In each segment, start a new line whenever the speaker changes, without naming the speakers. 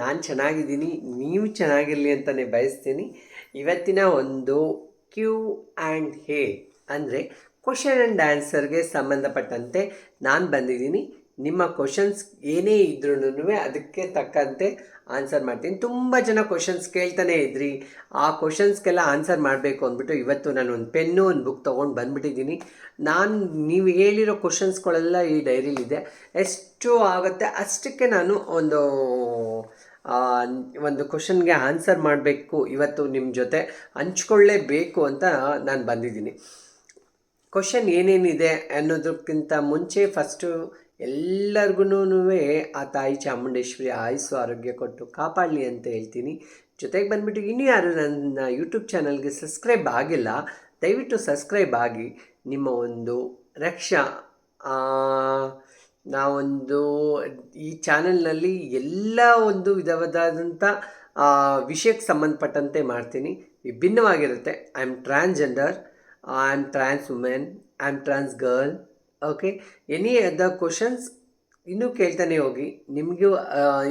ನಾನು ಚೆನ್ನಾಗಿದ್ದೀನಿ. ಚೆನ್ನಾಗಿರಲಿ ಅಂತಲೇ ಬಯಸ್ತೀನಿ. ಇವತ್ತಿನ ಒಂದು ಕ್ಯೂ ಆ್ಯಂಡ್ ಹೇ ಅಂದರೆ ಕ್ವಶನ್ ಆ್ಯಂಡ್ ಆನ್ಸರ್ಗೆ ಸಂಬಂಧಪಟ್ಟಂತೆ ನಾನು ಬಂದಿದ್ದೀನಿ. ನಿಮ್ಮ ಕ್ವಶನ್ಸ್ ಏನೇ ಇದ್ರೂ ಅದಕ್ಕೆ ತಕ್ಕಂತೆ ಆನ್ಸರ್ ಮಾಡ್ತೀನಿ. ತುಂಬ ಜನ ಕ್ವಶನ್ಸ್ ಕೇಳ್ತಾನೆ ಇದ್ರಿ. ಆ ಕ್ವಶನ್ಸ್ಗೆಲ್ಲ ಆನ್ಸರ್ ಮಾಡಬೇಕು ಅಂದ್ಬಿಟ್ಟು ಇವತ್ತು ನಾನು ಒಂದು ಪೆನ್ನು, ಒಂದು ಬುಕ್ ತೊಗೊಂಡು ಬಂದುಬಿಟ್ಟಿದ್ದೀನಿ. ನಾನು ನೀವು ಹೇಳಿರೋ ಕ್ವಶನ್ಸ್ಗಳೆಲ್ಲ ಈ ಡೈರಿಲಿದೆ. ಎಷ್ಟು ಆಗುತ್ತೆ. ಅಷ್ಟಕ್ಕೆ ನಾನು ಒಂದು ಒಂದು ಕ್ವಶನ್ಗೆ ಆನ್ಸರ್ ಮಾಡಬೇಕು ಇವತ್ತು ನಿಮ್ಮ ಜೊತೆ. ಹಂಚ್ಕೊಳ್ಳೇಬೇಕು ಅಂತ ನಾನು ಬಂದಿದ್ದೀನಿ. ಕ್ವಶನ್ ಏನೇನಿದೆ ಅನ್ನೋದಕ್ಕಿಂತ ಮುಂಚೆ ಫಸ್ಟು ಎಲ್ಲರಿಗೂ ಆ ತಾಯಿ ಚಾಮುಂಡೇಶ್ವರಿ ಆಯುಸ್ಸು ಆರೋಗ್ಯ ಕೊಟ್ಟು ಕಾಪಾಡಲಿ ಅಂತ ಹೇಳ್ತೀನಿ. ಜೊತೆಗೆ ಬಂದುಬಿಟ್ಟು ಇನ್ನೂ ಯಾರು ನನ್ನ ಯೂಟ್ಯೂಬ್ ಚಾನಲ್ಗೆ ಸಬ್ಸ್ಕ್ರೈಬ್ ಆಗಿಲ್ಲ, ದಯವಿಟ್ಟು ಸಬ್ಸ್ಕ್ರೈಬ್ ಆಗಿ. ನಿಮ್ಮ ಒಂದು ರಕ್ಷಾ ನಾವೊಂದು ಈ ಚಾನೆಲ್ನಲ್ಲಿ ಎಲ್ಲ ಒಂದು ವಿಧವಾದಂಥ ವಿಷಯಕ್ಕೆ ಸಂಬಂಧಪಟ್ಟಂತೆ ಮಾಡ್ತೀನಿ. ವಿಭಿನ್ನವಾಗಿರುತ್ತೆ. I am transgender I am trans women I am trans girl okay any ಅದ ಕ್ವಶನ್ಸ್ ಇನ್ನೂ ಕೇಳ್ತಾನೆ ಹೋಗಿ. ನಿಮಗೂ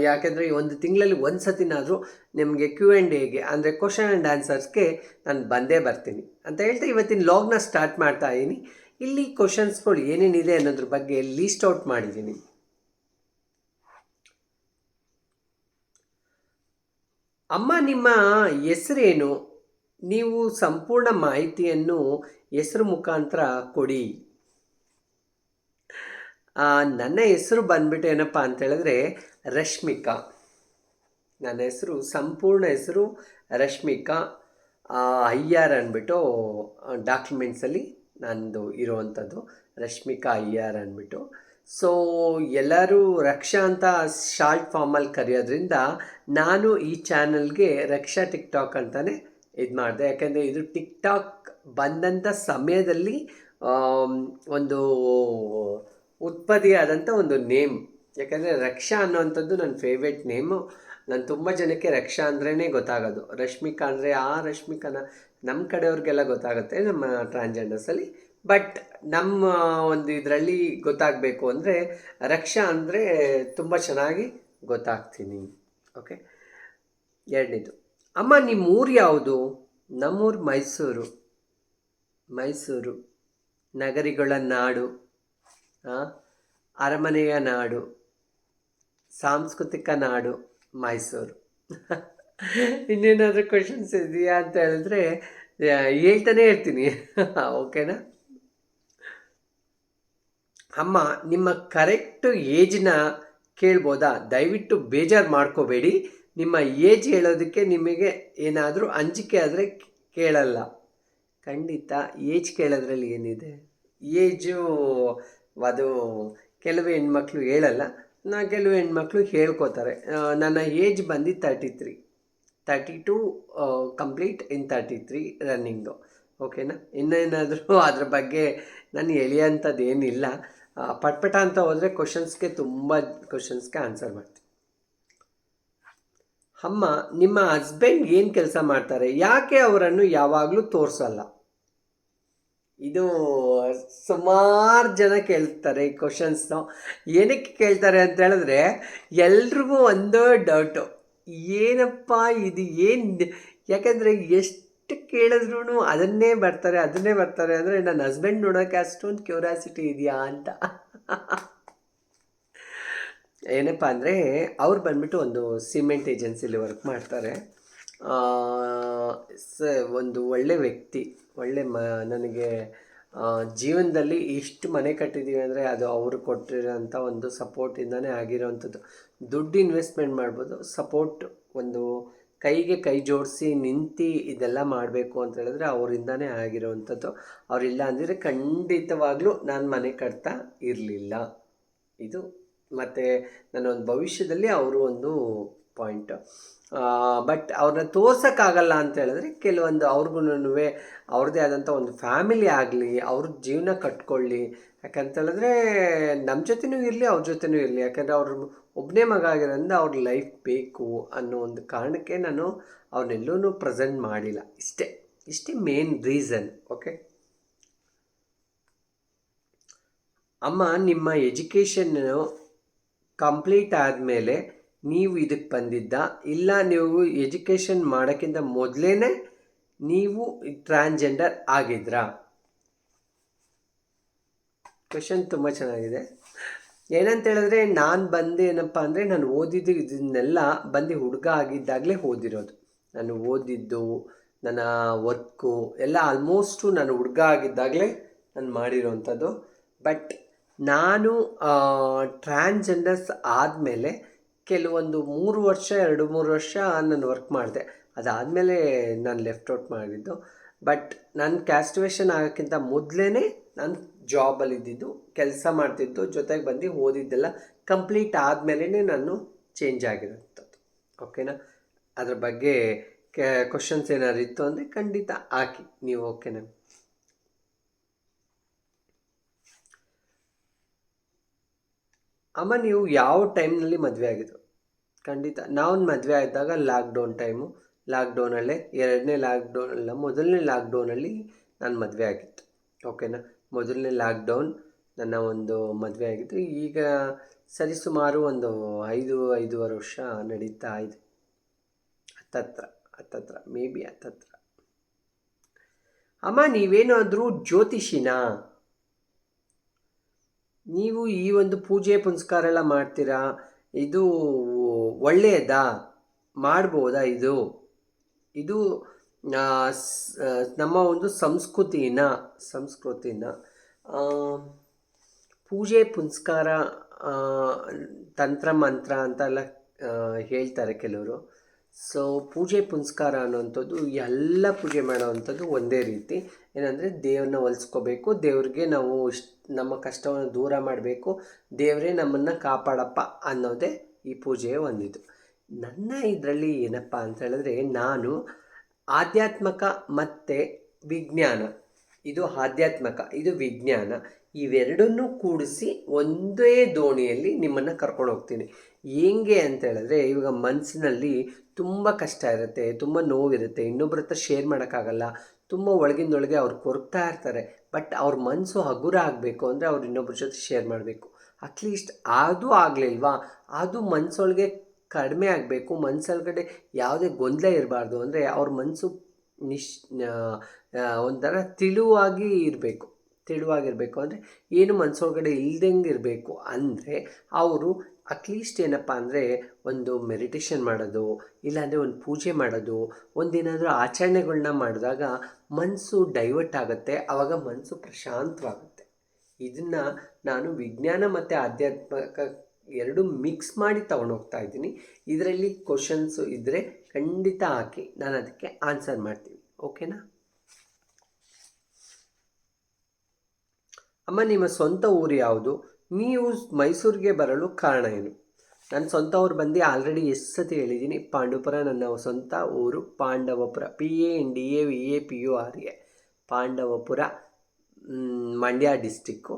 ಯಾಕೆಂದರೆ ಈ ಒಂದು ತಿಂಗಳಲ್ಲಿ ಒಂದು ಸತಿನಾದರೂ ನಿಮಗೆ ಕ್ಯೂ ಆ್ಯಂಡ್ ಎಗೆ ಅಂದರೆ ಕ್ವಶನ್ ಆ್ಯಂಡ್ ಆನ್ಸರ್ಸ್ಗೆ ನಾನು ಬಂದೇ ಬರ್ತೀನಿ. ಅಂತ ಹೇಳ್ತಾ ಇವತ್ತಿನ ಲಾಗ್ನ ಸ್ಟಾರ್ಟ್ ಮಾಡ್ತಾ ಇದ್ದೀನಿ ಇಲ್ಲಿ ಕ್ವಶನ್ಸ್ಗಳು ಏನೇನಿದೆ ಅನ್ನೋದ್ರ ಬಗ್ಗೆ ಲೀಸ್ಟ್ ಔಟ್ ಮಾಡಿದ್ದೀನಿ. ಅಮ್ಮ, ನಿಮ್ಮ ಹೆಸರೇನು? ನೀವು ಸಂಪೂರ್ಣ ಮಾಹಿತಿಯನ್ನು ಹೆಸರು ಮುಖಾಂತರ ಕೊಡಿ. ನನ್ನ ಹೆಸರು ಬಂದ್ಬಿಟ್ಟು ಏನಪ್ಪ ಅಂತೇಳಿದ್ರೆ ರಶ್ಮಿಕಾ. ನನ್ನ ಹೆಸರು, ಸಂಪೂರ್ಣ ಹೆಸರು ರಶ್ಮಿಕಾ. ಅಯ್ಯರ್ ಅಂದ್ಬಿಟ್ಟು ಡಾಕ್ಯುಮೆಂಟ್ಸಲ್ಲಿ ನಂದು ಇರುವಂಥದ್ದು, ರಶ್ಮಿಕಾ ಅಯ್ಯರ್ ಅಂದ್ಬಿಟ್ಟು. ಸೊ ಎಲ್ಲರೂ ರಕ್ಷಾ ಅಂತ ಶಾರ್ಟ್ ಫಾರ್ಮಲ್ಲಿ ಕರೆಯೋದ್ರಿಂದ ನಾನು ಈ ಚಾನಲ್ಗೆ ರಕ್ಷಾ ಟಿಕ್ ಟಾಕ್ ಅಂತಲೇ ಇದು ಮಾಡಿದೆ. ಯಾಕೆಂದರೆ ಇದು ಟಿಕ್ ಟಾಕ್ ಬಂದಂಥ ಸಮಯದಲ್ಲಿ ಒಂದು ಉತ್ಪತ್ತಿಯಾದಂಥ ಒಂದು ನೇಮ್. ಯಾಕೆಂದರೆ ರಕ್ಷಾ ಅನ್ನೋವಂಥದ್ದು ನನ್ನ ಫೇವ್ರೆಟ್ ನೇಮು. ನಾನು ತುಂಬ ಜನಕ್ಕೆ ರಕ್ಷಾ ಅಂದ್ರೇ ಗೊತ್ತಾಗೋದು. ರಶ್ಮಿಕಾ ಅಂದರೆ ಆ ರಶ್ಮಿಕಾನ ನಮ್ಮ ಕಡೆಯವ್ರಿಗೆಲ್ಲ ಗೊತ್ತಾಗುತ್ತೆ ನಮ್ಮ ಟ್ರಾನ್ಜೆಂಡರ್ಸಲ್ಲಿ ಬಟ್ ನಮ್ಮ ಒಂದು ಇದರಲ್ಲಿ ಗೊತ್ತಾಗಬೇಕು ಅಂದರೆ ರಕ್ಷಾ ಅಂದರೆ ತುಂಬ ಚೆನ್ನಾಗಿ ಗೊತ್ತಾಗ್ತೀನಿ. ಓಕೆ ಎರಡನೇದು. ಅಮ್ಮ ನಿಮ್ಮ ಊರು ಯಾವುದು? ನಮ್ಮೂರು ಮೈಸೂರು. ಮೈಸೂರು. ನಗರಿಗಳ ನಾಡು. ಅರಮನೆಯ ನಾಡು. ಸಾಂಸ್ಕೃತಿಕ ನಾಡು. ಮೈಸೂರು. ಇನ್ನೇನಾದರೂ ಕ್ವಶನ್ಸ್ ಇದೆಯಾ ಅಂತ ಹೇಳಿದ್ರೆ ಹೇಳ್ತಾನೆ ಇರ್ತೀನಿ. ಓಕೆನಾ ಅಮ್ಮ, ನಿಮ್ಮ ಕರೆಕ್ಟು ಏಜ್ನ ಕೇಳ್ಬೋದಾ? ದಯವಿಟ್ಟು ಬೇಜಾರು ಮಾಡ್ಕೋಬೇಡಿ. ನಿಮ್ಮ ಏಜ್ ಹೇಳೋದಕ್ಕೆ ನಿಮಗೆ ಏನಾದರೂ ಅಂಜಿಕೆ ಆದರೆ ಕೇಳಲ್ಲ. ಖಂಡಿತ ಏಜ್ ಕೇಳೋದ್ರಲ್ಲಿ ಏನಿದೆ? ಏಜು ಅದು ಕೆಲವು ಹೆಣ್ಮಕ್ಳು ಹೇಳಲ್ಲ. ನಾ ಕೆಲವು ಹೆಣ್ಮಕ್ಳು ಹೇಳ್ಕೋತಾರೆ ನನ್ನ ಏಜ್ ಬಂದು thirty three thirty two complete in thirty three running ಓಕೆನಾ ಇನ್ನೇನಾದರೂ ಅದ್ರ ಬಗ್ಗೆ ನಾನು ಎಳೆಯೋಂಥದ್ದು ಏನಿಲ್ಲ ಪಟ್ಪಟ ಅಂತ ಹೋದರೆ ಕ್ವಶನ್ಸ್ಗೆ ತುಂಬ ಕ್ವಶನ್ಸ್ಗೆ ಆನ್ಸರ್ ಮಾಡ್ತೀನಿ. ಅಮ್ಮ, ನಿಮ್ಮ ಹಸ್ಬೆಂಡ್ ಏನು ಕೆಲಸ ಮಾಡ್ತಾರೆ? ಯಾಕೆ ಅವರನ್ನು ಯಾವಾಗಲೂ ತೋರಿಸಲ್ಲ? ಇದು ಸುಮಾರು ಜನ ಕೇಳ್ತಾರೆ ಈ ಕ್ವಶನ್ಸ್ನು ಏನಕ್ಕೆ ಕೇಳ್ತಾರೆ ಅಂತ ಹೇಳಿದ್ರೆ, ಎಲ್ರಿಗೂ ಒಂದೇ ಡೌಟು ಏನಪ್ಪ ಇದು ಏನು ಯಾಕೆಂದರೆ ಎಷ್ಟು ಕೇಳಿದ್ರು ಅದನ್ನೇ ಬರ್ತಾರೆ ಅದನ್ನೇ ಬರ್ತಾರೆ ಅಂದರೆ ನನ್ನ ಹಸ್ಬೆಂಡ್ ನೋಡೋಕ್ಕೆ ಅಷ್ಟೊಂದು ಕ್ಯೂರಿಯಾಸಿಟಿ ಇದೆಯಾ ಅಂತ. ಏನಪ್ಪ ಅಂದರೆ, ಅವ್ರು ಬಂದ್ಬಿಟ್ಟು ಒಂದು ಸಿಮೆಂಟ್ ಏಜೆನ್ಸಿಲಿ ವರ್ಕ್ ಮಾಡ್ತಾರೆ. ಸ, ಒಂದು ಒಳ್ಳೆ ವ್ಯಕ್ತಿ. ಒಳ್ಳೆ ಮ, ನನಗೆ ಜೀವನದಲ್ಲಿ ಇಷ್ಟು ಮನೆ ಕಟ್ಟಿದ್ದೀವಿ ಅಂದರೆ ಅದು ಅವರು ಕೊಟ್ಟಿರೋಂಥ ಒಂದು ಸಪೋರ್ಟಿಂದನೇ ಆಗಿರೋವಂಥದ್ದು ದುಡ್ಡು ಇನ್ವೆಸ್ಟ್ಮೆಂಟ್ ಮಾಡ್ಬೋದು, ಸಪೋರ್ಟ್ ಒಂದು ಕೈಗೆ ಕೈ ಜೋಡಿಸಿ ನಿಂತು ಇದೆಲ್ಲ ಮಾಡಬೇಕು ಅಂತ ಹೇಳಿದ್ರೆ ಅವರಿಂದನೇ ಆಗಿರೋವಂಥದ್ದು ಅವರಿಲ್ಲ ಅಂದರೆ ಖಂಡಿತವಾಗ್ಲೂ ನಾನು ಮನೆ ಕಟ್ತಾ ಇರಲಿಲ್ಲ. ಇದು ಮತ್ತು ನನ್ನ ಒಂದು ಭವಿಷ್ಯದಲ್ಲಿ ಅವರು ಒಂದು ಪಾಯಿಂಟ್. ಬಟ್ ಅವ್ರನ್ನ ತೋರ್ಸೋಕ್ಕಾಗಲ್ಲ ಅಂತ ಹೇಳಿದ್ರೆ ಕೆಲವೊಂದು ಅವ್ರಿಗೂ ಅವ್ರದ್ದೇ ಆದಂಥ ಒಂದು ಫ್ಯಾಮಿಲಿ ಆಗಲಿ, ಅವ್ರ ಜೀವನ ಕಟ್ಕೊಳ್ಳಿ. ಯಾಕಂತ ಹೇಳಿದ್ರೆ ನಮ್ಮ ಜೊತೆನೂ ಇರಲಿ, ಅವ್ರ ಜೊತೆನೂ ಇರಲಿ. ಯಾಕಂದರೆ ಅವ್ರ ಒಬ್ಬನೇ ಮಗ ಆಗಿರೋದ್ರಿಂದ ಅವ್ರ ಲೈಫ್ ಬೇಕು ಅನ್ನೋ ಒಂದು ಕಾರಣಕ್ಕೆ ನಾನು ಅವ್ರನ್ನೆಲ್ಲೂ ಪ್ರೆಸೆಂಟ್ ಮಾಡಿಲ್ಲ. ಇಷ್ಟೇ ಇಷ್ಟೇ ಮೇನ್ ರೀಸನ್ ಓಕೆ ಅಮ್ಮ ನಿಮ್ಮ ಎಜುಕೇಷನ್ನು ಕಂಪ್ಲೀಟ್ ಆದಮೇಲೆ ನೀವು ಇದಕ್ಕೆ ಬಂದಿದ್ದ, ಇಲ್ಲ ನೀವು ಎಜುಕೇಷನ್ ಮಾಡೋಕ್ಕಿಂತ ಮೊದಲೇ ನೀವು ಟ್ರಾನ್ಸ್ಜೆಂಡರ್ ಆಗಿದ್ರಾ? ಕ್ವೆಶನ್ ತುಂಬ ಚೆನ್ನಾಗಿದೆ. ಏನಂತ ಹೇಳಿದ್ರೆ, ನಾನು ಬಂದು ಏನಪ್ಪ ಅಂದರೆ, ನಾನು ಓದಿದ್ದು ಇದನ್ನೆಲ್ಲ ಬಂದು ಹುಡುಗ ಆಗಿದ್ದಾಗಲೇ ಓದಿರೋದು. ನಾನು ಓದಿದ್ದು, ನನ್ನ ವರ್ಕು ಎಲ್ಲ ಆಲ್ಮೋಸ್ಟು ನಾನು ಹುಡುಗ ಆಗಿದ್ದಾಗಲೇ ನಾನು ಮಾಡಿರೋವಂಥದ್ದು ಬಟ್ ನಾನು ಟ್ರಾನ್ಸ್ಜೆಂಡರ್ಸ್ ಆದಮೇಲೆ ಕೆಲವೊಂದು ಮೂರು ವರ್ಷ, ಎರಡು ಮೂರು ವರ್ಷ ನಾನು ವರ್ಕ್ ಮಾಡಿದೆ. ಅದಾದಮೇಲೆ ನಾನು ಲೆಫ್ಟ್ ಔಟ್ ಮಾಡಿದ್ದು. ಬಟ್ ನನ್ನ ಕ್ಯಾಸ್ಟಿವೇಷನ್ ಆಗೋಕ್ಕಿಂತ ಮೊದಲೇ ನಾನು ಜಾಬಲ್ಲಿ ಇದ್ದಿದ್ದು, ಕೆಲಸ ಮಾಡ್ತಿದ್ದು, ಜೊತೆಗೆ ಬಂದು ಓದಿದ್ದೆಲ್ಲ ಕಂಪ್ಲೀಟ್ ಆದಮೇಲೆ ನಾನು ಚೇಂಜ್ ಆಗಿರೋಂಥದ್ದು. ಓಕೆನಾ ಅದ್ರ ಬಗ್ಗೆ ಕ್ವಶನ್ಸ್ ಏನಾದ್ರು ಇತ್ತು ಅಂದರೆ ಖಂಡಿತ ಹಾಕಿ. ನೀವು ಓಕೆನಾ ಅಮ್ಮ, ನೀವು ಯಾವ ಟೈಮ್ನಲ್ಲಿ ಮದುವೆ ಆಗಿದ್ದು ಖಂಡಿತ. ನಾವು ಮದುವೆ ಆದಾಗ ಲಾಕ್ಡೌನ್ ಟೈಮು. ಲಾಕ್ಡೌನಲ್ಲೇ ಎರಡನೇ ಲಾಕ್ಡೌನ್, ಅಲ್ಲ ಮೊದಲನೇ ಲಾಕ್ಡೌನಲ್ಲಿ ನಾನು ಮದುವೆ ಆಗಿತ್ತು ಓಕೆನಾ? ಮೊದಲನೇ ಲಾಕ್ಡೌನ್ ನನ್ನ ಒಂದು ಮದುವೆ ಆಗಿತ್ತು ಈಗ ಸರಿಸುಮಾರು ಒಂದು ಐದು, ಐದೂವರೆ ವರ್ಷ ನಡೀತಾ ಇದೆ. ಹತ್ತತ್ರ ಹತ್ತತ್ರ, ಮೇ ಬಿ ಹತ್ತತ್ರ. ಅಮ್ಮ, ನೀವೇನಾದರೂ ಜ್ಯೋತಿಷಿನಾ? ನೀವು ಈ ಒಂದು ಪೂಜೆ ಪುನಸ್ಕಾರ ಎಲ್ಲ ಮಾಡ್ತೀರಾ? ಇದು ಒಳ್ಳೆಯದಾ ಮಾಡ್ಬೋದಾ ಇದು? ಇದು ನಮ್ಮ ಒಂದು ಸಂಸ್ಕೃತಿನ ಸಂಸ್ಕೃತಿನ ಪೂಜೆ ಪುನಸ್ಕಾರ ತಂತ್ರ ಮಂತ್ರ ಅಂತೆಲ್ಲ ಹೇಳ್ತಾರೆ ಕೆಲವರು. ಸೊ ಪೂಜೆ ಪುನಸ್ಕಾರ ಅನ್ನುವಂಥದ್ದು ಎಲ್ಲ ಪೂಜೆ ಮಾಡೋವಂಥದ್ದು ಒಂದೇ ರೀತಿ. ಏನಂದರೆ ದೇವ್ರನ್ನ ಒಲಿಸ್ಕೋಬೇಕು ದೇವ್ರಿಗೆ ನಾವು ನಮ್ಮ ಕಷ್ಟವನ್ನು ದೂರ ಮಾಡಬೇಕು, ದೇವರೇ ನಮ್ಮನ್ನು ಕಾಪಾಡಪ್ಪ ಅನ್ನೋದೇ ಈ ಪೂಜೆಯ ಒಂದಿದು. ನನ್ನ ಇದರಲ್ಲಿ ಏನಪ್ಪ ಅಂತ ಹೇಳಿದ್ರೆ ನಾನು ಆಧ್ಯಾತ್ಮಕ ಮತ್ತು ವಿಜ್ಞಾನ, ಇದು ಆಧ್ಯಾತ್ಮಕ, ಇದು ವಿಜ್ಞಾನ, ಇವೆರಡನ್ನೂ ಕೂಡಿಸಿ ಒಂದೇ ದೋಣಿಯಲ್ಲಿ ನಿಮ್ಮನ್ನು ಕರ್ಕೊಂಡು ಹೋಗ್ತೀನಿ. ಹೇಗೆ ಅಂತ ಹೇಳಿದ್ರೆ ಇವಾಗ ಮನಸ್ಸಿನಲ್ಲಿ ತುಂಬ ಕಷ್ಟ ಇರುತ್ತೆ, ತುಂಬ ನೋವಿರುತ್ತೆ ಇನ್ನೊಬ್ಬರ ಹತ್ರ ಶೇರ್ ಮಾಡೋಕ್ಕಾಗಲ್ಲ ತುಂಬ ಒಳಗಿಂದೊಳಗೆ ಅವ್ರು ಕೊರಗ್ತಾ ಇರ್ತಾರೆ. ಬಟ್ ಅವ್ರ ಮನಸ್ಸು ಹಗುರ ಆಗಬೇಕು ಅಂದರೆ ಅವ್ರು ಇನ್ನೊಬ್ಬರ ಜೊತೆ ಶೇರ್ ಮಾಡಬೇಕು. ಅಟ್ಲೀಸ್ಟ್ ಅದು ಆಗಲಿಲ್ವಾ? ಅದು ಮನಸ್ಸೊಳಗೆ ಕಡಿಮೆ ಆಗಬೇಕು. ಮನಸ್ಸೊಳಗಡೆ ಯಾವುದೇ ಗೊಂದಲ ಇರಬಾರ್ದು ಅಂದರೆ ಅವ್ರ ಮನಸ್ಸು ನಿಶ್ ಒಂಥರ ತಿಳುವಾಗಿ ಇರಬೇಕು. ತಿಳುವಾಗಿರಬೇಕು ಅಂದರೆ ಏನು ಮನಸ್ಸೊಳಗಡೆ ಇಲ್ದಂಗೆ ಇರಬೇಕು. ಅಂದರೆ ಅವರು ಅಟ್ಲೀಸ್ಟ್ ಏನಪ್ಪ ಅಂದರೆ ಒಂದು ಮೆಡಿಟೇಷನ್ ಮಾಡೋದು, ಇಲ್ಲಾಂದರೆ ಒಂದು ಪೂಜೆ ಮಾಡೋದು ಒಂದೇನಾದರೂ ಆಚರಣೆಗಳನ್ನ ಮಾಡಿದಾಗ ಮನಸ್ಸು ಡೈವರ್ಟ್ ಆಗುತ್ತೆ ಆವಾಗ ಮನಸ್ಸು ಪ್ರಶಾಂತವಾಗುತ್ತೆ. ಇದನ್ನು ನಾನು ವಿಜ್ಞಾನ ಮತ್ತು ಆಧ್ಯಾತ್ಮಿಕ ಎರಡು ಮಿಕ್ಸ್ ಮಾಡಿ ತೊಗೊಂಡೋಗ್ತಾ ಇದ್ದೀನಿ. ಇದರಲ್ಲಿ ಕ್ವಶನ್ಸು ಇದ್ದರೆ ಖಂಡಿತ ಹಾಕಿ, ನಾನು ಅದಕ್ಕೆ ಆನ್ಸರ್ ಮಾಡ್ತೀನಿ. ಓಕೆನಾ ಅಮ್ಮ, ನಿಮ್ಮ ಸ್ವಂತ ಊರು ಯಾವುದು? ನೀವು ಮೈಸೂರಿಗೆ ಬರಲು ಕಾರಣ ಏನು? ನನ್ನ ಸ್ವಂತ ಊರು ಬಂದು ಆಲ್ರೆಡಿ ಎಷ್ಟು ಸತಿ ಹೇಳಿದ್ದೀನಿ, ಪಾಂಡುಪುರ ನನ್ನ ಸ್ವಂತ ಊರು, Pandavapura P A N D A V A P U R A Pandavapura Mandya district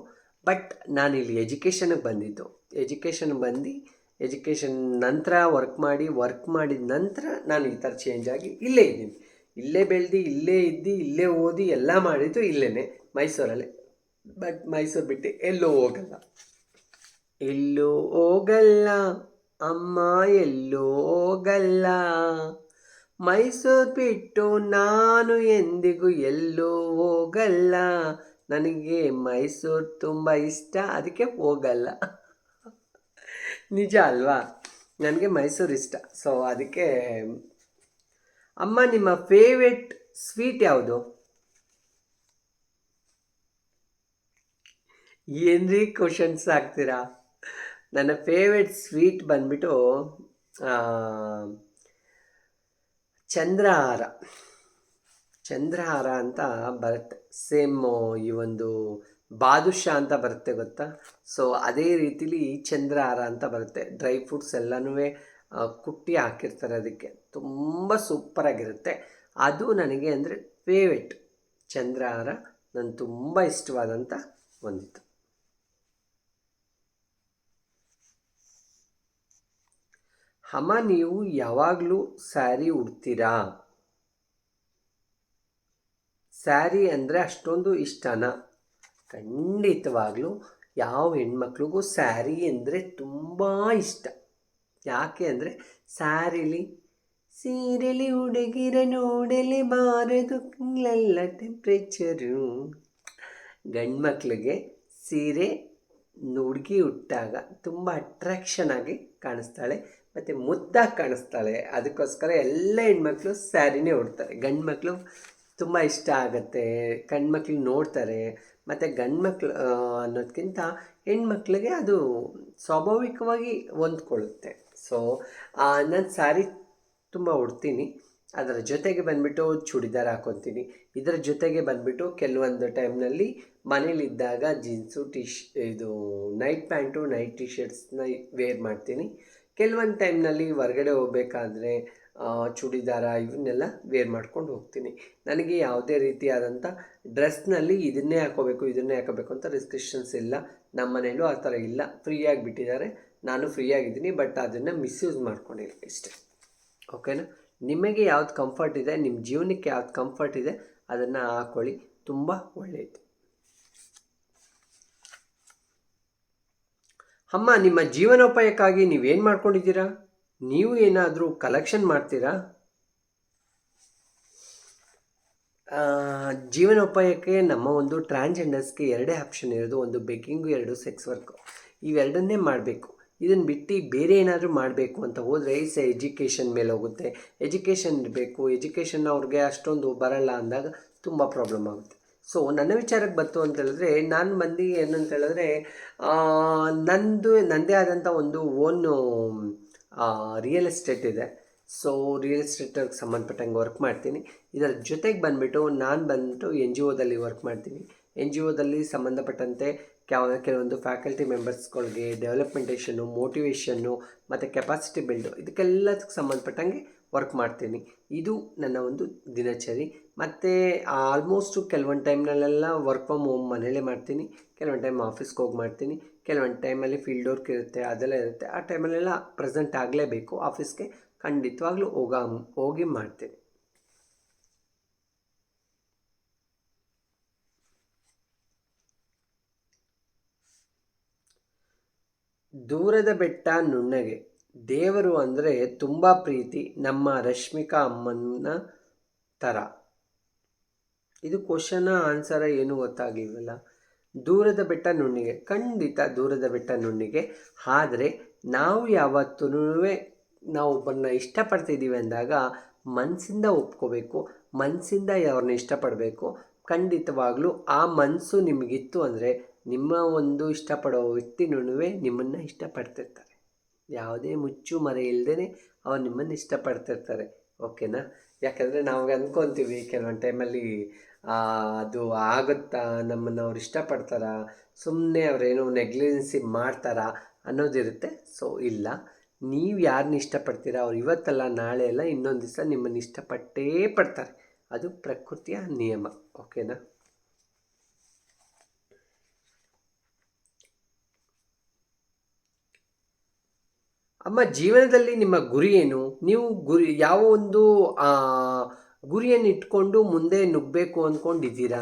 but ನಾನು ಇಲ್ಲಿ ಎಜುಕೇಷನಿಗೆ ಬಂದಿದ್ದು. ಎಜುಕೇಷನ್ ಬಂದು ಎಜುಕೇಷನ್ ನಂತರ ವರ್ಕ್ ಮಾಡಿ ವರ್ಕ್ ಮಾಡಿದ ನಂತರ ನಾನು ಈ ಥರ ಚೇಂಜ್ ಆಗಿ ಇಲ್ಲೇ ಇದ್ದೀನಿ. ಇಲ್ಲೇ ಬೆಳೆದು, ಇಲ್ಲೇ ಇದ್ದು, ಇಲ್ಲೇ ಓದಿ, ಎಲ್ಲ ಮಾಡಿದ್ದು ಇಲ್ಲೇ ಮೈಸೂರಲ್ಲೇ. ಬಟ್ ಮೈಸೂರು ಬಿಟ್ಟು ಎಲ್ಲೂ ಹೋಗಲ್ಲ ಎಲ್ಲೂ ಹೋಗಲ್ಲ ಅಮ್ಮ ಎಲ್ಲೂ ಹೋಗಲ್ಲ ಮೈಸೂರು ಬಿಟ್ಟು ನಾನು ಎಂದಿಗೂ ಎಲ್ಲೂ ಹೋಗಲ್ಲ ನನಗೆ ಮೈಸೂರು ತುಂಬ ಇಷ್ಟ ಅದಕ್ಕೆ ಹೋಗಲ್ಲ ನಿಜ ಅಲ್ವಾ ನನಗೆ ಮೈಸೂರು ಇಷ್ಟ ಸೊ ಅದಕ್ಕೆ ಅಮ್ಮ ನಿಮ್ಮ ಫೇವ್ರೆಟ್ ಸ್ವೀಟ್ ಯಾವುದು ಏನ್ರಿ ಕ್ವಶನ್ಸ್ ಹಾಕ್ತೀರಾ ನನ್ನ ಫೇವ್ರೆಟ್ ಸ್ವೀಟ್ ಬಂದ್ಬಿಟ್ಟು ಚಂದ್ರಹಾರ. ಚಂದ್ರಹಾರ ಅಂತ ಬರುತ್ತೆ. ಸೇಮ್ ಈ ಒಂದು ಬಾದುಷಾ ಅಂತ ಬರುತ್ತೆ ಗೊತ್ತಾ? ಸೊ ಅದೇ ರೀತಿಲಿ ಚಂದ್ರಹಾರ ಅಂತ ಬರುತ್ತೆ. ಡ್ರೈ ಫ್ರೂಟ್ಸ್ ಎಲ್ಲನೂ ಕುಟ್ಟಿ ಹಾಕಿರ್ತಾರೆ ಅದಕ್ಕೆ. ತುಂಬ ಸೂಪರಾಗಿರುತ್ತೆ ಅದು ನನಗೆ ಅಂದರೆ ಫೇವ್ರೆಟ್ ಚಂದ್ರಹಾರ. ನನ್ನ ತುಂಬ ಇಷ್ಟವಾದಂಥ ಒಂದಿತ್ತು. ಅಮ್ಮ ನೀವು ಯಾವಾಗಲೂ ಸ್ಯಾರಿ ಉಡ್ತೀರಾ? ಸ್ಯಾರಿ ಅಂದರೆ ಅಷ್ಟೊಂದು ಇಷ್ಟನಾ? ಖಂಡಿತವಾಗ್ಲೂ ಯಾವ ಹೆಣ್ಮಕ್ಳಿಗೂ ಸ್ಯಾರಿ ಅಂದರೆ ತುಂಬ ಇಷ್ಟ. ಯಾಕೆ ಅಂದರೆ ಸ್ಯಾರಿಲಿ ಸೀರೆಲಿ ಉಡುಗಿರ ನೋಡಲಿ ಬಾರದು ಎಲ್ಲ ಟೆಂಪ್ರೇಚರು ಗಂಡ್ಮಕ್ಳಿಗೆ ಸೀರೆ ಹುಡುಗಿ ಉಟ್ಟಾಗ ತುಂಬ ಅಟ್ರಾಕ್ಷನ್ ಆಗಿ ಕಾಣಿಸ್ತಾಳೆ. ಮತ್ತು ಮುದ್ದಾಗಿ ಕಾಣಿಸ್ತಾಳೆ. ಅದಕ್ಕೋಸ್ಕರ ಎಲ್ಲ ಹೆಣ್ಮಕ್ಳು ಸ್ಯಾರಿನೇ ಉಡ್ತಾರೆ. ಗಂಡು ಮಕ್ಕಳು ತುಂಬ ಇಷ್ಟ ಆಗುತ್ತೆ. ಗಂಡ್ಮಕ್ಳು ನೋಡ್ತಾರೆ. ಮತ್ತು ಗಂಡ್ಮಕ್ಳು ಅನ್ನೋದಕ್ಕಿಂತ ಹೆಣ್ಮಕ್ಳಿಗೆ ಅದು ಸ್ವಾಭಾವಿಕವಾಗಿ ಹೊಂದ್ಕೊಳ್ಳುತ್ತೆ. ಸೊ ನಾನು ಸ್ಯಾರಿ ತುಂಬ ಉಡ್ತೀನಿ. ಅದರ ಜೊತೆಗೆ ಬಂದುಬಿಟ್ಟು ಚೂಡಿದಾರ್ ಹಾಕ್ಕೊತೀನಿ ಇದರ ಜೊತೆಗೆ ಬಂದುಬಿಟ್ಟು ಕೆಲವೊಂದು ಟೈಮ್ನಲ್ಲಿ ಮನೇಲಿದ್ದಾಗ ಜೀನ್ಸು, ಟಿ ಇದು ನೈಟ್ ಪ್ಯಾಂಟು, ನೈಟ್ ಟಿ ಶರ್ಟ್ಸ್ನ ವೇರ್ ಮಾಡ್ತೀನಿ. ಕೆಲವೊಂದು ಟೈಮ್ನಲ್ಲಿ ಹೊರಗಡೆ ಹೋಗ್ಬೇಕಾದ್ರೆ ಚೂಡಿದಾರ ಇವನ್ನೆಲ್ಲ ವೇರ್ ಮಾಡ್ಕೊಂಡು ಹೋಗ್ತೀನಿ. ನನಗೆ ಯಾವುದೇ ರೀತಿಯಾದಂಥ ಡ್ರೆಸ್ನಲ್ಲಿ ಇದನ್ನೇ ಹಾಕೋಬೇಕು ಇದನ್ನೇ ಹಾಕೋಬೇಕು ಅಂತ ರಿಸ್ಟ್ರಿಕ್ಷನ್ಸ್ ಇಲ್ಲ. ನಮ್ಮ ಮನೇಲೂ ಆ ಥರ ಇಲ್ಲ. ಫ್ರೀಯಾಗಿ ಬಿಟ್ಟಿದ್ದಾರೆ. ನಾನು ಫ್ರೀಯಾಗಿದ್ದೀನಿ ಬಟ್ ಅದನ್ನು ಮಿಸ್ಯೂಸ್ ಮಾಡ್ಕೊಂಡಿಲ್ಲ ಇಷ್ಟೇ ಓಕೆನಾ ನಿಮಗೆ ಯಾವ್ದು ಕಂಫರ್ಟ್ ಇದೆ ನಿಮ್ಮ ಜೀವನಕ್ಕೆ ಯಾವ್ದು ಕಂಫರ್ಟ್ ಇದೆ, ಅದನ್ನು ಹಾಕ್ಕೊಳ್ಳಿ ತುಂಬ ಒಳ್ಳೆಯದು ಅಮ್ಮ, ನಿಮ್ಮ ಜೀವನೋಪಾಯಕ್ಕಾಗಿ ನೀವೇನು ಮಾಡ್ಕೊಂಡಿದ್ದೀರಾ? ನೀವು ಏನಾದರೂ ಕಲೆಕ್ಷನ್ ಮಾಡ್ತೀರಾ? ಜೀವನೋಪಾಯಕ್ಕೆ ನಮ್ಮ ಒಂದು ಟ್ರಾನ್ಸ್ಜೆಂಡರ್ಸ್ಗೆ ಎರಡೇ ಆಪ್ಷನ್ ಇರೋದು, ಒಂದು ಬೇಕಿಂಗು ಎರಡು ಸೆಕ್ಸ್ ವರ್ಕು ಇವೆರಡನ್ನೇ ಮಾಡಬೇಕು. ಇದನ್ನು ಬಿಟ್ಟು ಬೇರೆ ಏನಾದರೂ ಮಾಡಬೇಕು ಅಂತ ಹೋದರೆ ಸ ಎಜುಕೇಷನ್ ಮೇಲೆ ಹೋಗುತ್ತೆ. ಎಜುಕೇಷನ್ ಇರಬೇಕು ಎಜುಕೇಷನ್ ಅವ್ರಿಗೆ ಅಷ್ಟೊಂದು ಬರಲ್ಲ ಅಂದಾಗ ತುಂಬ ಪ್ರಾಬ್ಲಮ್ ಆಗುತ್ತೆ. ಸೊ ನನ್ನ ವಿಚಾರಕ್ಕೆ ಬಂತು ಅಂತ ಹೇಳಿದ್ರೆ, ನಾನು ಬಂದು ಏನಂತ ಹೇಳಿದ್ರೆ ನಂದು ನನ್ನದೇ ಆದಂಥ ಒಂದು ಓನ್ ರಿಯಲ್ ಎಸ್ಟೇಟ್ ಇದೆ. ಸೊ ರಿಯಲ್ ಎಸ್ಟೇಟ್ಗೆ ಸಂಬಂಧಪಟ್ಟಂಗೆ ವರ್ಕ್ ಮಾಡ್ತೀನಿ. ಇದರ ಜೊತೆಗೆ ಬಂದುಬಿಟ್ಟು, ನಾನು ಬಂದುಬಿಟ್ಟು ಎನ್ ಜಿ ಒದಲ್ಲಿ ವರ್ಕ್ ಮಾಡ್ತೀನಿ. ಎನ್ ಜಿ ಒದಲ್ಲಿ ಸಂಬಂಧಪಟ್ಟಂತೆ ಕೆಲವೊಂದು ಫ್ಯಾಕಲ್ಟಿ ಮೆಂಬರ್ಸ್ಗಳಿಗೆ ಡೆವಲಪ್ಮೆಂಟೇಷನ್ನು ಮೋಟಿವೇಶನ್ನು ಮತ್ತು ಕೆಪಾಸಿಟಿ ಬಿಲ್ಡು ಇದಕ್ಕೆಲ್ಲದಕ್ಕೆ ಸಂಬಂಧಪಟ್ಟಂಗೆ ವರ್ಕ್ ಮಾಡ್ತೀನಿ. ಇದು ನನ್ನ ಒಂದು ದಿನಚರಿ. ಮತ್ತು ಆಲ್ಮೋಸ್ಟು ಕೆಲವೊಂದು ಟೈಮ್ನಲ್ಲೆಲ್ಲ ವರ್ಕ್ ಫ್ರಮ್ ಹೋಮ್ ಮನೇಲೇ ಮಾಡ್ತೀನಿ. ಕೆಲವೊಂದು ಟೈಮ್ ಆಫೀಸ್ಗೆ ಹೋಗಿ ಮಾಡ್ತೀನಿ. ಕೆಲವೊಂದು ಟೈಮಲ್ಲಿ ಫೀಲ್ಡ್ ವರ್ಕ್ ಇರುತ್ತೆ, ಅದೆಲ್ಲ ಇರುತ್ತೆ. ಆ ಟೈಮಲ್ಲೆಲ್ಲ ಪ್ರೆಸೆಂಟ್ ಆಗಲೇಬೇಕು. ಆಫೀಸ್ಗೆ ಖಂಡಿತವಾಗ್ಲೂ ಹೋಗ, ಹೋಗಿ ಮಾಡ್ತೀನಿ. ದೂರದ ಬೆಟ್ಟ ನುಣ್ಣಗೆ. ದೇವರು ಅಂದರೆ ತುಂಬ ಪ್ರೀತಿ, ನಮ್ಮ ರಶ್ಮಿಕಾ ಅಮ್ಮನ ಥರ. ಇದು ಕ್ವಶನ ಆನ್ಸರ ಏನು ಗೊತ್ತಾಗಿಲ್ವಲ್ಲ? ದೂರದ ಬೆಟ್ಟ ನುಣ್ಣಿಗೆ, ಖಂಡಿತ ದೂರದ ಬೆಟ್ಟ ನುಣ್ಣಿಗೆ. ಆದರೆ ನಾವು ಯಾವತ್ತೂ ನಾವು ಒಬ್ಬರನ್ನ ಇಷ್ಟಪಡ್ತಿದ್ದೀವಿ ಅಂದಾಗ ಮನಸ್ಸಿಂದ ಒಪ್ಕೋಬೇಕು ಮನಸ್ಸಿಂದ ಅವ್ರನ್ನ ಇಷ್ಟಪಡಬೇಕು. ಖಂಡಿತವಾಗಲೂ ಆ ಮನಸ್ಸು ನಿಮಗಿತ್ತು ಅಂದರೆ ನಿಮ್ಮ ಒಂದು ಇಷ್ಟಪಡೋ ವ್ಯಕ್ತಿನೂ ನಿಮ್ಮನ್ನು ಇಷ್ಟಪಡ್ತಿರ್ತಾರೆ. ಯಾವುದೇ ಮುಚ್ಚು ಮರೆ ಇಲ್ಲದೇ ಅವ್ರು ನಿಮ್ಮನ್ನು ಇಷ್ಟಪಡ್ತಿರ್ತಾರೆ, ಓಕೆನಾ? ಯಾಕಂದರೆ ನಾವು ಅಂದ್ಕೊತೀವಿ, ಕೆಲವೊಂದು ಟೈಮಲ್ಲಿ ಅದು ಆಗುತ್ತಾ, ನಮ್ಮನ್ನು ಅವ್ರು ಇಷ್ಟಪಡ್ತಾರಾ ಸುಮ್ಮನೆ ಅವರೇನೋ ನೆಗ್ಲಿಜೆನ್ಸಿ ಮಾಡ್ತಾರಾ ಅನ್ನೋದಿರುತ್ತೆ, ಸೊ, ಇಲ್ಲ. ನೀವು ಯಾರನ್ನ ಇಷ್ಟಪಡ್ತೀರಾ, ಅವ್ರು ಇವತ್ತಲ್ಲ ನಾಳೆ ಅಲ್ಲ ಇನ್ನೊಂದು ದಿವಸ ನಿಮ್ಮನ್ನು ಇಷ್ಟಪಟ್ಟೇ ಪಡ್ತಾರೆ. ಅದು ಪ್ರಕೃತಿಯ ನಿಯಮ, ಓಕೆನಾ? ಅಮ್ಮ ಜೀವನದಲ್ಲಿ ನಿಮ್ಮ ಗುರಿ ಏನು? ನೀವು ಗುರಿ ಯಾವ ಒಂದು ಗುರಿಯನ್ನು ಇಟ್ಕೊಂಡು ಮುಂದೆ ನುಗ್ಗಬೇಕು ಅಂದ್ಕೊಂಡಿದ್ದೀರಾ?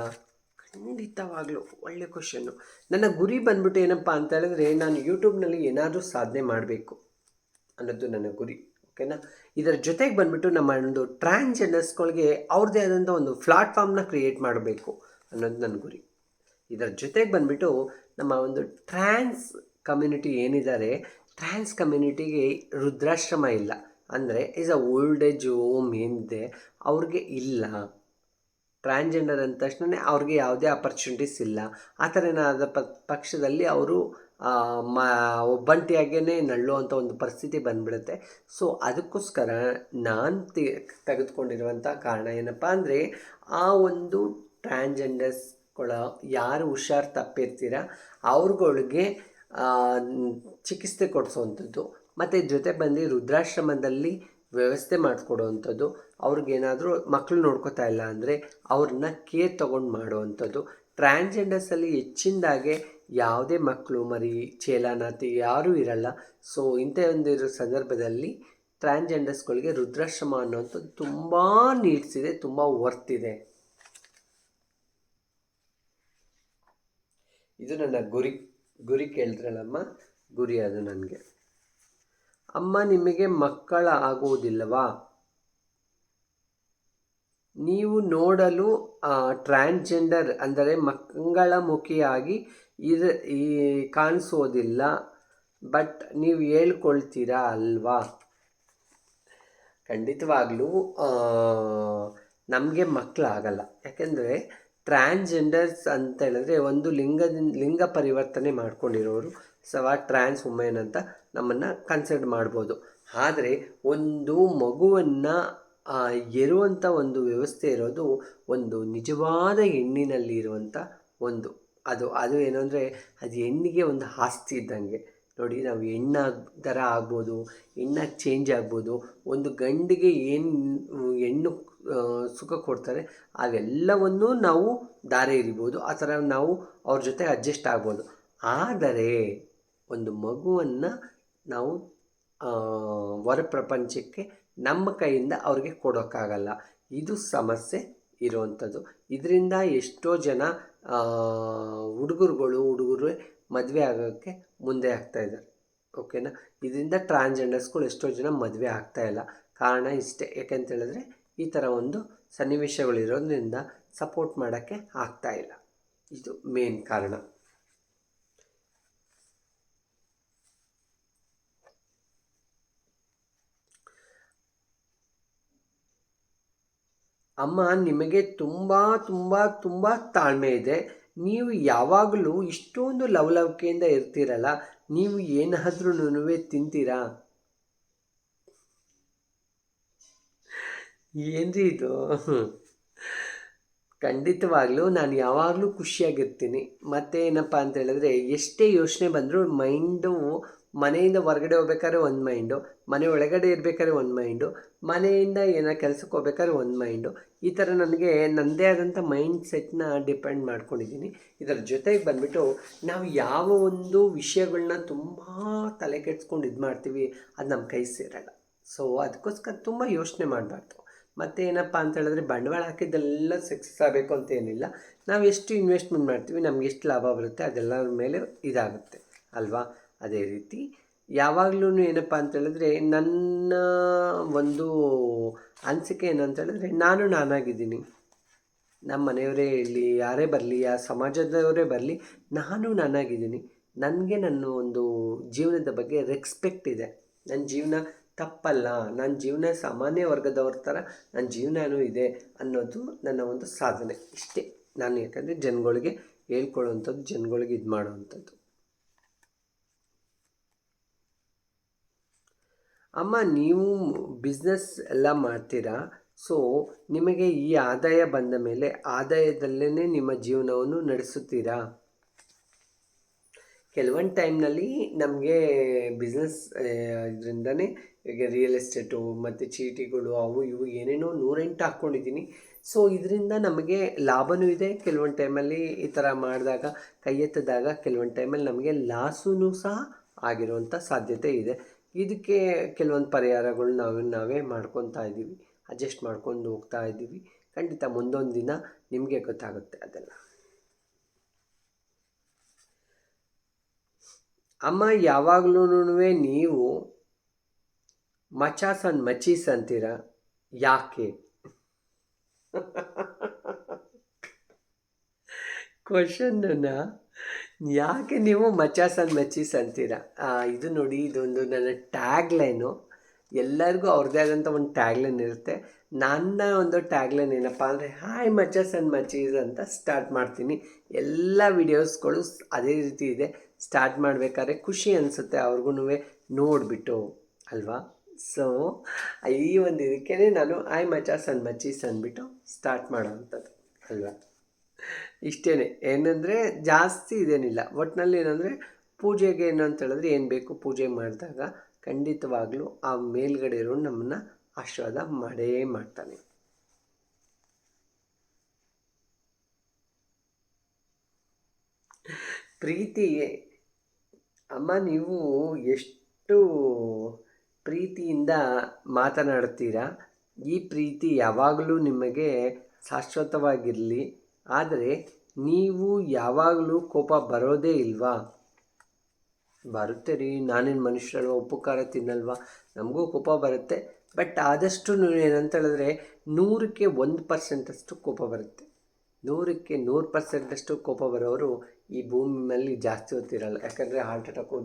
ಖಂಡಿತವಾಗ್ಲೂ. ಒಳ್ಳೆ ಕ್ವಶನ್ನು ನನ್ನ ಗುರಿ ಬಂದ್ಬಿಟ್ಟು ಏನಪ್ಪ ಅಂತ ಹೇಳಿದ್ರೆ ನಾನು ಯೂಟ್ಯೂಬ್ನಲ್ಲಿ ಏನಾದರೂ ಸಾಧನೆ ಮಾಡಬೇಕು ಅನ್ನೋದು ನನ್ನ ಗುರಿ ಓಕೆನಾ ಇದರ ಜೊತೆಗೆ ಬಂದ್ಬಿಟ್ಟು ನಮ್ಮ ಒಂದು ಟ್ರಾನ್ಸ್ಜೆಂಡರ್ಸ್ಗಳಿಗೆ ಅವ್ರದ್ದೇ ಆದಂಥ ಒಂದು ಪ್ಲಾಟ್ಫಾರ್ಮ್ನ ಕ್ರಿಯೇಟ್ ಮಾಡಬೇಕು ಅನ್ನೋದು ನನ್ನ ಗುರಿ. ಇದರ ಜೊತೆಗೆ ಬಂದ್ಬಿಟ್ಟು ನಮ್ಮ ಒಂದು ಟ್ರಾನ್ಸ್ ಕಮ್ಯುನಿಟಿ ಏನಿದ್ದಾರೆ ಟ್ರಾನ್ಸ್ ಕಮ್ಯುನಿಟಿಗೆ ರುದ್ರಾಶ್ರಮ ಇಲ್ಲ. ಅಂದರೆ is a old age home ಏನಿದೆ, ಅವ್ರಿಗೆ ಇಲ್ಲ. ಟ್ರಾನ್ಸ್ಜೆಂಡರ್ ಅಂದ ತಕ್ಷಣ ಅವ್ರಿಗೆ ಯಾವುದೇ ಅಪರ್ಚುನಿಟೀಸ್ ಇಲ್ಲ. ಆ ಥರ ಏನಾದ ಪಕ್ಷದಲ್ಲಿ ಅವರು ಮ ಒಬ್ಬಂಟಿಯಾಗೇ ನಳ್ಳುವಂಥ ಒಂದು ಪರಿಸ್ಥಿತಿ ಬಂದ್ಬಿಡುತ್ತೆ. ಸೊ ಅದಕ್ಕೋಸ್ಕರ ನಾನು ತೆ ತೆಗೆದುಕೊಂಡಿರುವಂಥ ಕಾರಣ ಏನಪ್ಪ ಅಂದರೆ, ಆ ಒಂದು ಟ್ರಾನ್ಸ್ಜೆಂಡರ್ಸ್ಗಳ ಯಾರು ಹುಷಾರು ತಪ್ಪಿರ್ತೀರ, ಅವ್ರುಗಳಿಗೆ ಚಿಕಿತ್ಸೆ ಕೊಡಿಸೋವಂಥದ್ದು. ಮತ್ತು ಜೊತೆ ಬಂದು ವೃದ್ಧಾಶ್ರಮದಲ್ಲಿ ವ್ಯವಸ್ಥೆ ಮಾಡಿಕೊಡುವಂಥದ್ದು ಅವ್ರಿಗೇನಾದರೂ ಮಕ್ಕಳು ನೋಡ್ಕೋತಾ ಇಲ್ಲ ಅಂದರೆ ಅವ್ರನ್ನ ಕೇರ್ ತೊಗೊಂಡು ಮಾಡುವಂಥದ್ದು. ಟ್ರಾನ್ಸ್ಜೆಂಡರ್ಸಲ್ಲಿ ಹೆಚ್ಚಿನದಾಗೆ ಯಾವುದೇ ಮಕ್ಕಳು ಮರಿ ಚೇಲಾನಾತಿ ಯಾರೂ ಇರಲ್ಲ. ಸೊ ಇಂಥ ಒಂದು ಇರೋ ಸಂದರ್ಭದಲ್ಲಿ ಟ್ರಾನ್ಸ್ಜೆಂಡರ್ಸ್ಗಳಿಗೆ ರುದ್ರಾಶ್ರಮ ಅನ್ನೋವಂಥದ್ದು ತುಂಬ ನೀಡ್ಸ್ ಇದೆ, ತುಂಬ ವರ್ತ್ ಇದೆ. ಇದು ನನ್ನ ಗುರಿ. ಗುರಿ ಕೇಳಿದ್ರಲ್ಲಮ್ಮ ಗುರಿ ಅದು ನನಗೆ. ಅಮ್ಮ ನಿಮಗೆ ಮಕ್ಕಳ ಆಗುವುದಿಲ್ಲವಾ ನೀವು ನೋಡಲು ಟ್ರಾನ್ಸ್ಜೆಂಡರ್ ಅಂದರೆ ಮಂಗಳಮುಖಿಯಾಗಿ ಇರ, ಈ, ಕಾಣಿಸೋದಿಲ್ಲ, ಬಟ್ ನೀವು ಹೇಳ್ಕೊಳ್ತೀರಾ ಅಲ್ವಾ? ಖಂಡಿತವಾಗ್ಲೂ ನಮಗೆ ಮಕ್ಕಳಾಗಲ್ಲ. ಯಾಕೆಂದರೆ ಟ್ರಾನ್ಸ್ಜೆಂಡರ್ಸ್ ಅಂತ ಹೇಳಿದ್ರೆ ಒಂದು ಲಿಂಗದಿಂದ ಲಿಂಗ ಪರಿವರ್ತನೆ ಮಾಡ್ಕೊಂಡಿರೋರು ಸವಾ ಟ್ರಾನ್ಸ್ ವುಮೆನ್ ಅಂತ ನಮ್ಮನ್ನು ಕನ್ಸಿಡರ್ ಮಾಡ್ಬೋದು. ಆದರೆ ಒಂದು ಮಗುವನ್ನು ಎರುವಂಥ ಒಂದು ವ್ಯವಸ್ಥೆ ಇರೋದು ಒಂದು ನಿಜವಾದ ಹೆಣ್ಣಿನಲ್ಲಿ ಇರುವಂಥ ಒಂದು. ಅದು ಅದು ಏನು ಅಂದರೆ ಅದು ಹೆಣ್ಣಿಗೆ ಒಂದು ಆಸ್ತಿ ಇದ್ದಂಗೆ. ನೋಡಿ, ನಾವು ಹೆಣ್ಣಾಗ ಥರ ಆಗ್ಬೋದು, ಹೆಣ್ಣಾಗಿ ಚೇಂಜ್ ಆಗ್ಬೋದು, ಒಂದು ಗಂಡಿಗೆ ಏನು, ಹೆಣ್ಣು ಸುಖ ಕೊಡ್ತಾರೆ, ಅವೆಲ್ಲವನ್ನೂ ನಾವು ದಾರೆ ಇರಿಬೋದು ಆ ಥರ ನಾವು ಅವ್ರ ಜೊತೆ ಅಡ್ಜಸ್ಟ್ ಆಗ್ಬೋದು. ಆದರೆ, ಒಂದು ಮಗುವನ್ನು ನಾವು ಹೊರ ಪ್ರಪಂಚಕ್ಕೆ ನಮ್ಮ ಕೈಯಿಂದ ಅವ್ರಿಗೆ ಕೊಡೋಕ್ಕಾಗಲ್ಲ. ಇದು ಸಮಸ್ಯೆ ಇರುವಂಥದ್ದು. ಇದರಿಂದ ಎಷ್ಟೋ ಜನ ಹುಡುಗರುಗಳು, ಹುಡುಗರು ಮದುವೆ ಆಗೋಕ್ಕೆ ಮುಂದೆ ಆಗ್ತಾಯಿದ್ದಾರೆ ಓಕೆನಾ ಇದರಿಂದ ಟ್ರಾನ್ಸ್ಜೆಂಡರ್ಸ್ಗಳು ಎಷ್ಟೋ ಜನ ಮದುವೆ ಆಗ್ತಾಯಿಲ್ಲ ಕಾರಣ ಇಷ್ಟೇ. ಯಾಕೆಂತ ಹೇಳಿದ್ರೆ ಈ ಥರ ಒಂದು ಸನ್ನಿವೇಶಗಳಿರೋದ್ರಿಂದ ಸಪೋರ್ಟ್ ಮಾಡೋಕ್ಕೆ ಆಗ್ತಾಯಿಲ್ಲ ಇದು ಮೇನ್ ಕಾರಣ. ಅಮ್ಮ, ನಿಮಗೆ ತುಂಬ ತುಂಬ ತುಂಬ ತಾಳ್ಮೆ ಇದೆ. ನೀವು ಯಾವಾಗಲೂ ಇಷ್ಟೊಂದು ಲವಲವಿಕೆಯಿಂದ ಇರ್ತೀರಲ್ಲ, ನೀವು ಏನಾದ್ರೂ ತಿಂತೀರಾ? ಏನ್ರಿ ಇದು? ಖಂಡಿತವಾಗ್ಲೂ ನಾನು ಯಾವಾಗಲೂ ಖುಷಿಯಾಗಿರ್ತೀನಿ. ಮತ್ತೆ ಏನಪ್ಪ ಅಂತ ಹೇಳಿದ್ರೆ, ಎಷ್ಟೇ ಯೋಚನೆ ಬಂದರೂ ಮೈಂಡು, ಮನೆಯಿಂದ ಹೊರಗಡೆ ಹೋಗ್ಬೇಕಾದ್ರೆ ಒಂದು ಮೈಂಡು, ಮನೆ ಒಳಗಡೆ ಇರಬೇಕಾದ್ರೆ ಒಂದು ಮೈಂಡು, ಮನೆಯಿಂದ ಏನೋ ಕೆಲಸಕ್ಕೆ ಹೋಗ್ಬೇಕಾದ್ರೆ ಒಂದು ಮೈಂಡು ಈ ಥರ ನನಗೆ ನನ್ನದೇ ಆದಂಥ ಮೈಂಡ್ ಸೆಟ್ನ ಡಿಪೆಂಡ್ ಮಾಡ್ಕೊಂಡಿದ್ದೀನಿ ಇದರ ಜೊತೆಗೆ ಬಂದುಬಿಟ್ಟು ನಾವು ಯಾವ ಒಂದು ವಿಷಯಗಳನ್ನ ತುಂಬ ತಲೆ ಕೆಡ್ಸ್ಕೊಂಡು ಇದು ಮಾಡ್ತೀವಿ, ಅದು ನಮ್ಮ ಕೈ ಸೇರಲ್ಲ. ಸೊ ಅದಕ್ಕೋಸ್ಕರ ತುಂಬ ಯೋಚನೆ ಮಾಡಬಾರ್ದು. ಮತ್ತು ಏನಪ್ಪ ಅಂತ ಹೇಳಿದ್ರೆ ಬಂಡವಾಳ ಹಾಕಿದ್ದೆಲ್ಲ ಸಕ್ಸಸ್ ಆಗಬೇಕು ಅಂತ ಏನಿಲ್ಲ. ನಾವು ಎಷ್ಟು ಇನ್ವೆಸ್ಟ್ಮೆಂಟ್ ಮಾಡ್ತೀವಿ, ನಮ್ಗೆ ಎಷ್ಟು ಲಾಭ ಬರುತ್ತೆ ಅದೆಲ್ಲರ ಮೇಲೆ ಇದಾಗುತ್ತೆ. ಅಲ್ವಾ? ಅದೇ ರೀತಿ. ಯಾವಾಗಲೂ ಏನಪ್ಪ ಅಂತೇಳಿದ್ರೆ ನನ್ನ ಒಂದು ಅನಿಸಿಕೆ ಏನಂತ ಹೇಳಿದ್ರೆ ನಾನು ನಾನಾಗಿದ್ದೀನಿ. ನಮ್ಮ ಮನೆಯವರೇ ಇರಲಿ, ಯಾರೇ ಬರಲಿ, ಆ ಸಮಾಜದವರೇ ಬರಲಿ, ನಾನು ನಾನಾಗಿದ್ದೀನಿ. ನನಗೆ ನನ್ನ ಒಂದು ಜೀವನದ ಬಗ್ಗೆ ರೆಸ್ಪೆಕ್ಟ್ ಇದೆ. ನನ್ನ ಜೀವನ ತಪ್ಪಲ್ಲ, ನನ್ನ ಜೀವನ ಸಾಮಾನ್ಯ ವರ್ಗದವ್ರ ಥರ ನನ್ನ ಜೀವನವೂ ಇದೆ ಅನ್ನೋದು ನನ್ನ ಒಂದು ಸಾಧನೆ. ಇಷ್ಟೇ. ನಾನು ಯಾಕಂದರೆ ಜನಗಳಿಗೆ ಹೇಳ್ಕೊಳ್ಳೋವಂಥದ್ದು, ಜನಗಳಿಗೆ ಇದು ಮಾಡುವಂಥದ್ದು ಅಮ್ಮ, ನೀವು ಬಿಸ್ನೆಸ್ ಎಲ್ಲ ಮಾಡ್ತೀರಾ? ಸೊ ನಿಮಗೆ ಈ ಆದಾಯ ಬಂದ ಮೇಲೆ ಆದಾಯದಲ್ಲೇ ನಿಮ್ಮ ಜೀವನವನ್ನು ನಡೆಸುತ್ತೀರಾ? ಕೆಲವೊಂದು ಟೈಮ್ನಲ್ಲಿ ನಮಗೆ ಬಿಸ್ನೆಸ್ ಇದರಿಂದನೇ ಈಗ ರಿಯಲ್ ಎಸ್ಟೇಟು ಮತ್ತು ಚೀಟಿಗಳು ಅವು ಇವು ಏನೇನೋ ನೂರೆಂಟು ಹಾಕ್ಕೊಂಡಿದ್ದೀನಿ. ಸೊ ಇದರಿಂದ ನಮಗೆ ಲಾಭವೂ ಇದೆ. ಕೆಲವೊಂದು ಟೈಮಲ್ಲಿ ಈ ಥರ ಮಾಡಿದಾಗ, ಕೈ ಎತ್ತಿದಾಗ ಕೆಲವೊಂದು ಟೈಮಲ್ಲಿ ನಮಗೆ ಲಾಸೂ ಸಹ ಆಗಿರುವಂಥ ಸಾಧ್ಯತೆ ಇದೆ. ಇದಕ್ಕೆ ಕೆಲವೊಂದು ಪರಿಹಾರಗಳು ನಾವು, ನಾವೇ ಮಾಡ್ಕೊತಾ ಇದ್ದೀವಿ. ಅಡ್ಜಸ್ಟ್ ಮಾಡ್ಕೊಂಡು ಹೋಗ್ತಾ ಇದ್ದೀವಿ. ಖಂಡಿತ ಮುಂದೊಂದು ದಿನ ನಿಮಗೆ ಗೊತ್ತಾಗುತ್ತೆ ಅದೆಲ್ಲ. ಅಮ್ಮ ಯಾವಾಗಲೂ ನೀವು ಮಚಾಸ್ ಅನ್ ಮಚೀಸ್ ಅಂತೀರ? ಯಾಕೆ? ಕ್ವಶನ್ನ ಯಾಕೆ ನೀವು ಮಚಾಸ್ ಅಂಡ್ ಮಚ್ಚೀಸ್ ಅಂತೀರ ಇದು ನೋಡಿ, ಇದೊಂದು ನನ್ನ ಟ್ಯಾಗ್ ಲೈನು ಎಲ್ಲರಿಗೂ ಅವ್ರದ್ದೇ ಆದಂಥ ಒಂದು ಟ್ಯಾಗ್ ಲೈನ್ ಇರುತ್ತೆ. ನನ್ನ ಒಂದು ಟ್ಯಾಗ್ ಲೈನ್ ಏನಪ್ಪ ಅಂದರೆ, ಹಾಯ್ ಮಚಸ್ ಅಂಡ್ ಮಚೀಸ್ ಅಂತ ಸ್ಟಾರ್ಟ್ ಮಾಡ್ತೀನಿ. ಎಲ್ಲ ವಿಡಿಯೋಸ್ಗಳು ಅದೇ ರೀತಿ ಇದೆ. ಸ್ಟಾರ್ಟ್ ಮಾಡಬೇಕಾದ್ರೆ ಖುಷಿ ಅನಿಸುತ್ತೆ ಅವ್ರಿಗೂ ನೋಡಿಬಿಟ್ಟು, ಅಲ್ವಾ? ಸೊ, ಈ ಒಂದು ಇದಕ್ಕೇ ನಾನು ಹಾಯ್ ಮಚಾಸ್ ಅಂಡ್ ಮಚೀಸ್ ಅಂದ್ಬಿಟ್ಟು ಸ್ಟಾರ್ಟ್ ಮಾಡೋವಂಥದ್ದು, ಅಲ್ವಾ? ಇಷ್ಟೇ ಏನಂದರೆ ಜಾಸ್ತಿ ಇದೇನಿಲ್ಲ. ಒಟ್ಟಿನಲ್ಲಿ ಏನಂದರೆ ಪೂಜೆಗೆ ಏನು ಅಂತ ಹೇಳಿದ್ರೆ ಏನು ಬೇಕು ಪೂಜೆ ಮಾಡಿದಾಗ ಖಂಡಿತವಾಗ್ಲೂ ಆ ಮೇಲ್ಗಡೆ ಇರೋ ನಮ್ಮನ್ನು ಆಶೀರ್ವಾದ ಮಾಡೇ ಮಾಡ್ತಾನೆ. ಪ್ರೀತಿ ಅಮ್ಮ ನೀವು ಎಷ್ಟು ಪ್ರೀತಿಯಿಂದ ಮಾತನಾಡ್ತೀರಾ? ಈ ಪ್ರೀತಿ ಯಾವಾಗಲೂ ನಿಮಗೆ ಶಾಶ್ವತವಾಗಿರಲಿ. ಆದರೆ ನೀವು ಯಾವಾಗಲೂ ಕೋಪ ಬರೋದೇ ಇಲ್ವಾ? ಬರುತ್ತೆ ರೀ ನಾನೇನು ಮನುಷ್ಯರಲ್ವ? ಉಪ್ಪು ಖಾರ ತಿನ್ನಲ್ವಾ? ನಮಗೂ ಕೋಪ ಬರುತ್ತೆ. ಬಟ್ ಆದಷ್ಟು ಏನಂತ ಹೇಳಿದ್ರೆ ನೂರಕ್ಕೆ ಒಂದು ಪರ್ಸೆಂಟಷ್ಟು ಕೋಪ ಬರುತ್ತೆ. ನೂರಕ್ಕೆ ನೂರು ಪರ್ಸೆಂಟಷ್ಟು ಕೋಪ ಬರೋರು ಈ ಭೂಮಿ ಮೇಲೆ ಜಾಸ್ತಿ ಹೊತ್ತಿರಲ್ಲ. ಯಾಕಂದರೆ ಹಾರ್ಟ್ ಅಟ್ಯಾಕು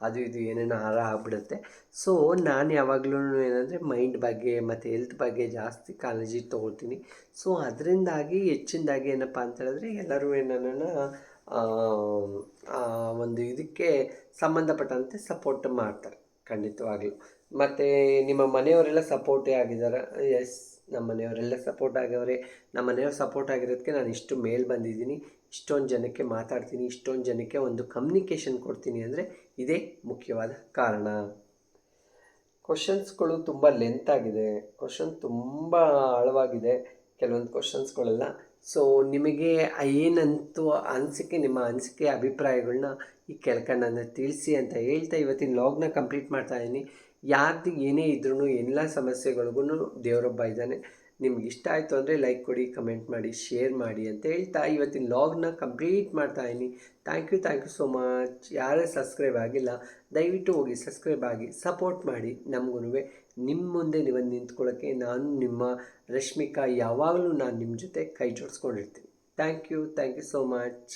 ಅದು ಇದು ಏನೇನೋ ಹಾರ ಆಗ್ಬಿಡುತ್ತೆ. ಸೊ ನಾನು ಯಾವಾಗಲೂ ಏನಂದರೆ ಮೈಂಡ್ ಬಗ್ಗೆ ಮತ್ತು ಹೆಲ್ತ್ ಬಗ್ಗೆ ಜಾಸ್ತಿ ಕಾಳಜಿ ತೊಗೊಳ್ತೀನಿ. ಸೊ ಅದರಿಂದಾಗಿ ಹೆಚ್ಚಿನದಾಗಿ ಏನಪ್ಪ ಅಂತ ಹೇಳಿದ್ರೆ ಎಲ್ಲರೂ ನನ್ನನ್ನು ಒಂದು ಇದಕ್ಕೆ ಸಂಬಂಧಪಟ್ಟಂತೆ ಸಪೋರ್ಟ್ ಮಾಡ್ತಾರೆ ಖಂಡಿತವಾಗ್ಲೂ. ಮತ್ತು ನಿಮ್ಮ ಮನೆಯವರೆಲ್ಲ ಸಪೋರ್ಟೇ ಆಗಿದ್ದಾರೆ? ಎಸ್ ನಮ್ಮ ಮನೆಯವರೆಲ್ಲ ಸಪೋರ್ಟ್ ಆಗವ್ರೆ ನಮ್ಮ ಮನೆಯವ್ರು ಸಪೋರ್ಟ್ ಆಗಿರೋದಕ್ಕೆ ನಾನು ಇಷ್ಟು ಮೇಲ್ ಬಂದಿದ್ದೀನಿ. ಇಷ್ಟೊಂದು ಜನಕ್ಕೆ ಮಾತಾಡ್ತೀನಿ. ಇಷ್ಟೊಂದು ಜನಕ್ಕೆ ಒಂದು ಕಮ್ಯುನಿಕೇಷನ್ ಕೊಡ್ತೀನಿ. ಅಂದರೆ ಇದೇ ಮುಖ್ಯವಾದ ಕಾರಣ. ಕ್ವಶನ್ಸ್ಗಳು ತುಂಬ ಲೆಂತ್ ಆಗಿದೆ. ಕ್ವಶನ್ ತುಂಬ ಆಳವಾಗಿದೆ. ಕೆಲವೊಂದು ಕ್ವಶನ್ಸ್ಗಳೆಲ್ಲ ಸೊ ನಿಮಗೆ ಏನಂತೂ ಅನಿಸಿಕೆ, ನಿಮ್ಮ ಅನಿಸಿಕೆ ಅಭಿಪ್ರಾಯಗಳನ್ನ ಈ ಕೆಳಕಂಡನ್ನು ತಿಳಿಸಿ ಅಂತ ಹೇಳ್ತಾ ಇವತ್ತಿನ ಲಾಗ್ನ ಕಂಪ್ಲೀಟ್ ಮಾಡ್ತಾ ಇದ್ದೀನಿ ಯಾರ್ದು ಏನೇ ಇದ್ರೂ ಎಲ್ಲ ಸಮಸ್ಯೆಗಳಿಗೂ ದೇವರೊಬ್ಬ ಇದ್ದಾನೆ. ನಿಮ್ಗೆ ಇಷ್ಟ ಆಯಿತು ಅಂದರೆ ಲೈಕ್ ಕೊಡಿ ಕಮೆಂಟ್ ಮಾಡಿ ಶೇರ್ ಮಾಡಿ ಅಂತ ಹೇಳ್ತಾ ಇವತ್ತಿನ ಲಾಗ್ನ ಕಂಪ್ಲೀಟ್ ಮಾಡ್ತಾ ಇದ್ದೀನಿ. Thank you thank you so much ಯಾರೇ ಸಬ್ಸ್ಕ್ರೈಬ್ ಆಗಿಲ್ಲ, ದಯವಿಟ್ಟು ಹೋಗಿ ಸಬ್ಸ್ಕ್ರೈಬ್ ಆಗಿ ಸಪೋರ್ಟ್ ಮಾಡಿ ನಮಗೂ ನಿಮ್ಮ ಮುಂದೆ ನೀವು ನಿಂತ್ಕೊಳ್ಳೋಕ್ಕೆ ನಾನು ನಿಮ್ಮ ರಶ್ಮಿಕಾ ಯಾವಾಗಲೂ ನಾನು ನಿಮ್ಮ ಜೊತೆ ಕೈ ಜೋಡಿಸ್ಕೊಂಡಿರ್ತೀನಿ. Thank you thank you so much